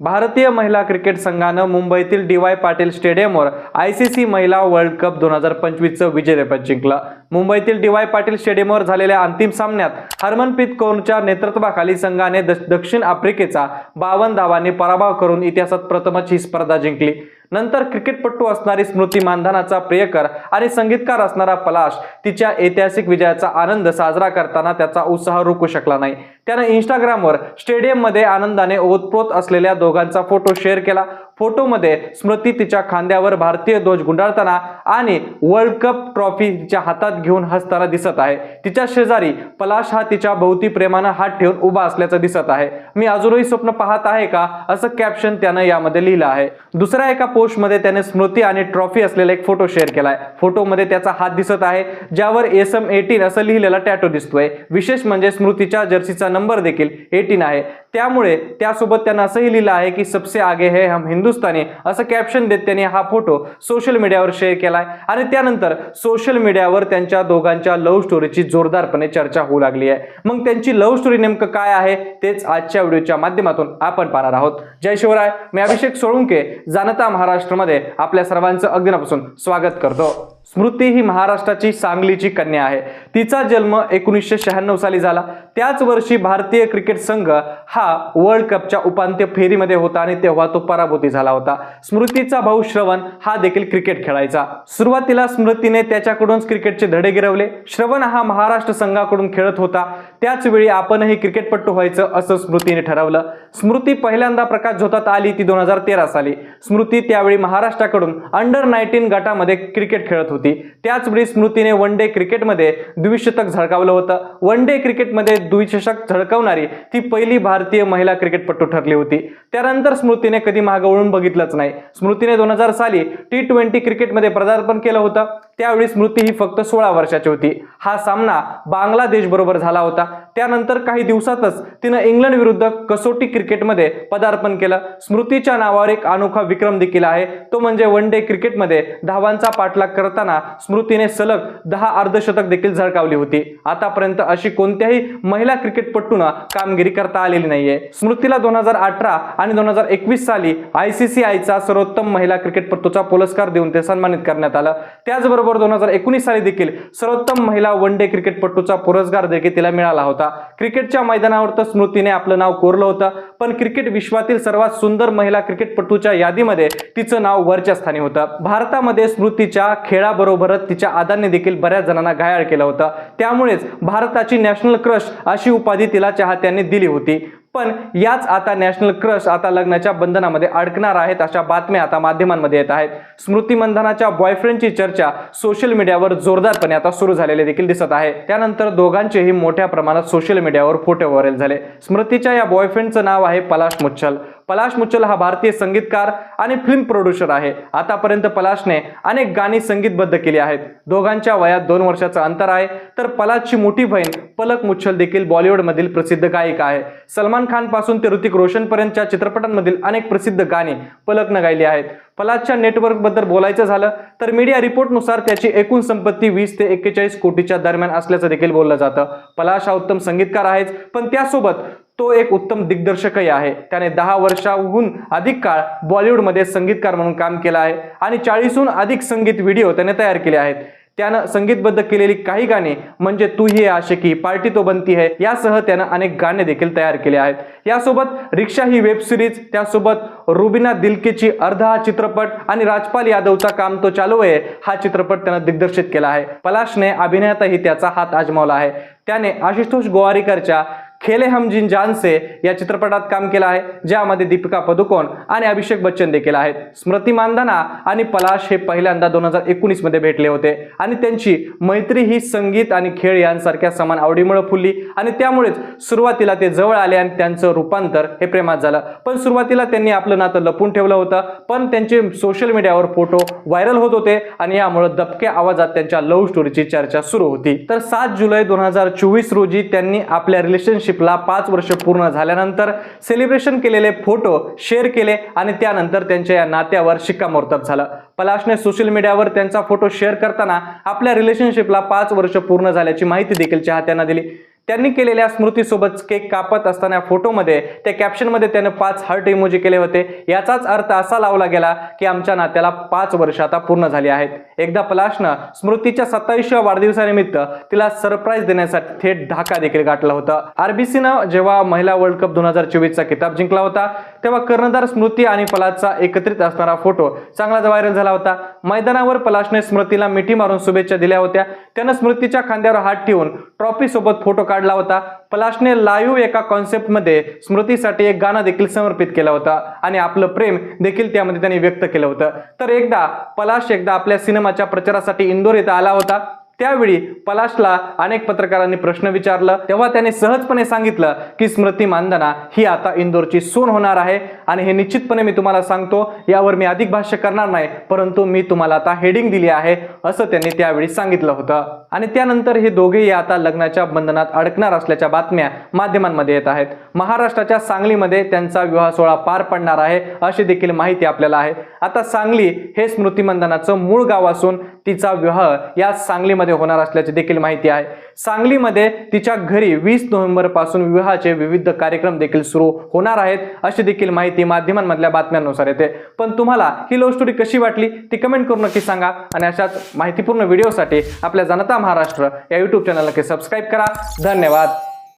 भारतीय महिला क्रिकेट संघानं मुंबईतील डी वाय पाटील स्टेडियमवर आय सी सी महिला वर्ल्ड कप दोन हजार पंचवीसचं विजेतेपद जिंकलं. मुंबईतील डी वाय पाटील स्टेडियमवर झालेल्या अंतिम सामन्यात हरमनप्रीत कौरच्या नेतृत्वाखाली संघाने द- दक्षिण आफ्रिकेचा बावन्न धावांनी पराभव करून इतिहासात प्रथमच ही स्पर्धा जिंकली. नंतर क्रिकेटपटू असणारी स्मृती मानधनाचा प्रियकर आणि संगीतकार असणारा पलाश तिच्या ऐतिहासिक विजयाचा आनंद साजरा करताना त्याचा उत्साह रोखू शकला नाही. त्यानं इंस्टाग्रामवर स्टेडियममध्ये आनंदाने ओतप्रोत असलेल्या दोघांचा फोटो शेअर केला. फोटोमध्ये स्मृती तिच्या खांद्यावर भारतीय ध्वज गुंडाळताना आणि वर्ल्ड कप ट्रॉफी तिच्या हातात घेऊन हसताना दिसत आहे. तिच्या शेजारी पलाश हा तिच्या भोवती प्रेमानं हात ठेवून उभा असल्याचं दिसत आहे. मी अजूनही स्वप्न पाहत आहे का? असं कॅप्शन त्यानं यामध्ये लिहिलं आहे. दुसऱ्या एका पोस्टमध्ये त्याने स्मृती आणि ट्रॉफी असलेला एक फोटो शेअर केलाय. फोटोमध्ये त्याचा हात दिसत आहे ज्यावर एस एम एटीन असं लिहिलेला टॅटो दिसतोय. विशेष म्हणजे स्मृतीच्या जर्सीचा नंबर देखील एटीन आहे. त्यामुळे त्यासोबत त्यानं असंही लिहिलं आहे की सबसे आगे है हम हिंदुस्तानी. असं कॅप्शन देत त्यांनी हा फोटो सोशल मीडियावर शेअर केला आहे आणि त्यानंतर सोशल मीडियावर त्यांच्या दोघांच्या लव्ह स्टोरीची जोरदारपणे चर्चा होऊ लागली आहे. मग त्यांची लव्ह स्टोरी नेमकं काय आहे? तेच आजच्या व्हिडिओच्या माध्यमातून आपण पाहणार आहोत. जय शिवराय. मी अभिषेक सोळुंके जाणता महाराष्ट्रामध्ये आपल्या सर्वांचं अगदीनापासून स्वागत करतो. स्मृती ही महाराष्ट्राची सांगलीची कन्या आहे. तिचा जन्म एकोणीसशे शहाण्णव साली झाला. त्याच वर्षी भारतीय क्रिकेट संघ हा वर्ल्ड कपच्या उपांत्य फेरीमध्ये होता आणि तेव्हा तो पराभूती झाला होता. स्मृतीचा भाऊ श्रवण हा देखील क्रिकेट खेळायचा. सुरुवातीला स्मृतीने त्याच्याकडून क्रिकेटचे धडे गिरवले. श्रवण हा महाराष्ट्र संघाकडून खेळत होता. त्याचवेळी आपणही क्रिकेटपटू व्हायचं असं स्मृतीने ठरवलं. स्मृती पहिल्यांदा प्रकाश झोतात आली ती दोन हजार तेरा साली. स्मृती त्यावेळी महाराष्ट्राकडून अंडर नाईन्टीन गटामध्ये क्रिकेट खेळत होती. त्याचवेळी स्मृतीने वन डे क्रिकेटमध्ये द्विशतक झळकावलं होतं. वन डे क्रिकेटमध्ये द्विशतक झळकावणारी ती पहिली भारतीय महिला क्रिकेटपटू ठरली होती. त्यानंतर स्मृतीने कधी मागं वळून बघितलंच नाही. स्मृतीने दोन हजार साली टी ट्वेंटी क्रिकेटमध्ये पदार्पण केलं होतं. त्यावेळी स्मृती ही फक्त सोळा वर्षाची होती. हा सामना बांगलादेश बरोबर झाला होता. त्यानंतर काही दिवसातच तिनं इंग्लंड विरुद्ध कसोटी क्रिकेटमध्ये पदार्पण केलं. स्मृतीच्या नावावर एक अनोखा विक्रम देखील आहे. तो म्हणजे वन डे क्रिकेटमध्ये धावांचा पाठलाग करताना स्मृतीने सलग दहा अर्धशतक देखील झळकावली होती. आतापर्यंत अशी कोणत्याही महिला क्रिकेटपटून कामगिरी करता आलेली नाहीये. स्मृतीला दोन हजार अठरा आणि दोन हजार एकवीस साली आयसीसीआयचा सर्वोत्तम महिला क्रिकेटपटूचा पुरस्कार देऊन ते सन्मानित करण्यात आलं. त्याचबरोबर दोन हजार एकोणीस साली देखील सर्वोत्तम महिला वन डे क्रिकेटपटूचा पुरस्कार देखील तिला मिळाला होता. क्रिकेटच्या मैदानावर तर स्मृतीने आपलं नाव कोरलं होतं. पण क्रिकेट विश्वातील सर्वात सुंदर महिला क्रिकेटपटूच्या यादीमध्ये तिचं नाव वरच्या स्थानी होतं. भारतामध्ये स्मृतीच्या खेळाबरोबरच तिच्या आदाने देखील बऱ्याच जणांना घायाळ केलं होतं. त्यामुळेच भारताची नॅशनल क्रश अशी उपाधी तिला चाहत्यांनी दिली होती. पण याच आता नॅशनल क्रश आता लग्नाच्या बंधनामध्ये अडकणार आहेत अशा बातम्या आता माध्यमांमध्ये येत आहेत. स्मृती मंधनाच्या बॉयफ्रेंडची चर्चा सोशल मीडियावर जोरदारपणे आता सुरू झालेले देखील दिसत आहे. त्यानंतर दोघांचेही मोठ्या प्रमाणात सोशल मीडियावर फोटो व्हायरल झाले. स्मृतीच्या या बॉयफ्रेंडचं नाव आहे पलाश मुच्छल. पलाश मुच्छल हा भारतीय संगीतकार आणि फिल्म प्रोड्युसर आहे. आतापर्यंत पलाशने अनेक गाणी संगीतबद्ध केली आहेत. दोघांच्या वयात दोन वर्षाचं अंतर आहे. तर पलाशची मोठी बहीण पलक मुच्छल देखील बॉलिवूडमधील प्रसिद्ध गायिका आहे. सलमान खानपासून ते ऋतिक रोशनपर्यंतच्या चित्रपटांमधील अनेक प्रसिद्ध गाणी पलकनं गायली आहेत. पलाशच्या नेटवर्कबद्दल बोलायचं झालं तर मीडिया रिपोर्टनुसार त्याची एकूण संपत्ती वीस ते एक्केचाळीस कोटीच्या दरम्यान असल्याचं देखील बोललं जातं. पलाश हा उत्तम संगीतकार आहेच पण त्यासोबत तो एक उत्तम दिग्दर्शकही आहे. त्याने दहा वर्षाहून अधिक काळ बॉलिवूडमध्ये संगीतकार म्हणून काम केलं आहे आणि चाळीसहून अधिक संगीत व्हिडिओ त्याने तयार केले आहेत. त्यानं संगीतबद्ध केलेली काही गाणी म्हणजे तू ही आशिकी पार्टी तो बनती है यासह त्यानं अनेक गाणे देखील तयार केले आहेत. यासोबत रिक्षा ही वेब सिरीज त्यासोबत रुबिना दिलकेची अर्धा हा चित्रपट आणि राजपाल यादवचा काम तो चालू आहे हा चित्रपट त्यानं दिग्दर्शित केला आहे. पलाशने अभिनयातही त्याचा हात आजमावला आहे. त्याने आशुतोष गोवारीकरच्या खेले हम जिन जान से या चित्रपटात काम केलं आहे ज्यामध्ये दीपिका पदुकोण आणि अभिषेक बच्चन देखील आहेत. स्मृती मानधना आणि पलाश हे पहिल्यांदा दोन हजार एकोणीसमध्ये भेटले होते. आणि त्यांची मैत्री ही संगीत आणि खेळ यांसारख्या समान आवडीमुळे फुलली. आणि त्यामुळेच सुरुवातीला ते जवळ आले आणि त्यांचं रूपांतर हे प्रेमात झालं. पण सुरुवातीला त्यांनी आपलं नातं लपून ठेवलं होतं. पण त्यांचे सोशल मीडियावर फोटो व्हायरल होत होते आणि यामुळे दबक्या आवाजात त्यांच्या लव्ह स्टोरीची चर्चा सुरू होती. तर सात जुलै दोन हजार चोवीस रोजी त्यांनी आपल्या रिलेशनशिपला पाच वर्ष पूर्ण झाल्यानंतर सेलिब्रेशन केलेले फोटो शेअर केले आणि त्यानंतर त्यांच्या या नात्यावर शिक्कामोर्तब झालं. पलाशने सोशल मीडियावर त्यांचा फोटो शेअर करताना आपल्या रिलेशनशिपला पाच वर्ष पूर्ण झाल्याची माहिती देखील चाहत्यांना दिली. त्यांनी केलेल्या स्मृतीसोबत केक कापत असताना फोटोमध्ये त्या कॅप्शनमध्ये त्यानं पाच हार्ट इमोजी केले होते. याचाच अर्थ असा लावला गेला की आमच्या नात्याला पाच वर्ष आता पूर्ण झाली आहेत. एकदा पलाशनं स्मृतीच्या सत्तावीसव्या वाढदिवसानिमित्त तिला सरप्राईज देण्यासाठी थेट ढाका देखील गाठला होता. आरबीसीनं जेव्हा महिला वर्ल्ड कप दोन हजार चोवीसचा किताब जिंकला होता तेव्हा कर्णधार स्मृती आणि पलाशचा एकत्रित असणारा फोटो चांगलाच व्हायरल झाला होता. मैदानावर पलाशने स्मृतीला मिठी मारून शुभेच्छा दिल्या होत्या. त्यानं स्मृतीच्या खांद्यावर हात ठेवून ट्रॉफी सोबत फोटो काढला होता. पलाशने लाईव्ह एका कॉन्सेप्टमध्ये स्मृतीसाठी एक गाणं देखील समर्पित केलं होतं आणि आपलं प्रेम देखील त्यामध्ये त्यांनी व्यक्त केलं होतं. तर एकदा पलाश एकदा आपल्या सिनेमाच्या प्रचारासाठी इंदोर येथे आला होता. त्यावेळी पलाशला अनेक पत्रकारांनी प्रश्न विचारलं. तेव्हा त्याने सहजपणे सांगितलं की स्मृती मानधना ही आता इंदोरची सून होणार आहे. आणि हे निश्चितपणे मी तुम्हाला सांगतो यावर मी अधिक भाष्य करणार नाही परंतु मी तुम्हाला आता हेडिंग दिली आहे असं त्यांनी त्यावेळी सांगितलं होतं. आणि त्यानंतर हे दोघेही आता लग्नाच्या बंधनात अडकणार असल्याच्या बातम्या माध्यमांमध्ये येत आहेत. महाराष्ट्राच्या सांगलीमध्ये त्यांचा विवाह सोहळा पार पडणार आहे अशी देखील माहिती आपल्याला आहे. आता सांगली हे स्मृती मंदनाचं मूळ गाव असून तिचा विवाह या सांगलीमध्ये होणार असल्याची देखील माहिती आहे. सांगलीमध्ये तिच्या घरी वीस नोव्हेंबरपासून विवाहाचे विविध कार्यक्रम देखील सुरू होणार आहेत अशी देखील माहिती माध्यमांमधल्या बातम्यांनुसार येते. पण तुम्हाला ही लव्ह स्टोरी कशी वाटली ती कमेंट करून नक्की सांगा आणि अशाच माहितीपूर्ण व्हिडिओसाठी आपल्या जनता महाराष्ट्र या युट्यूब चॅनल नक्की सबस्क्राईब करा. धन्यवाद.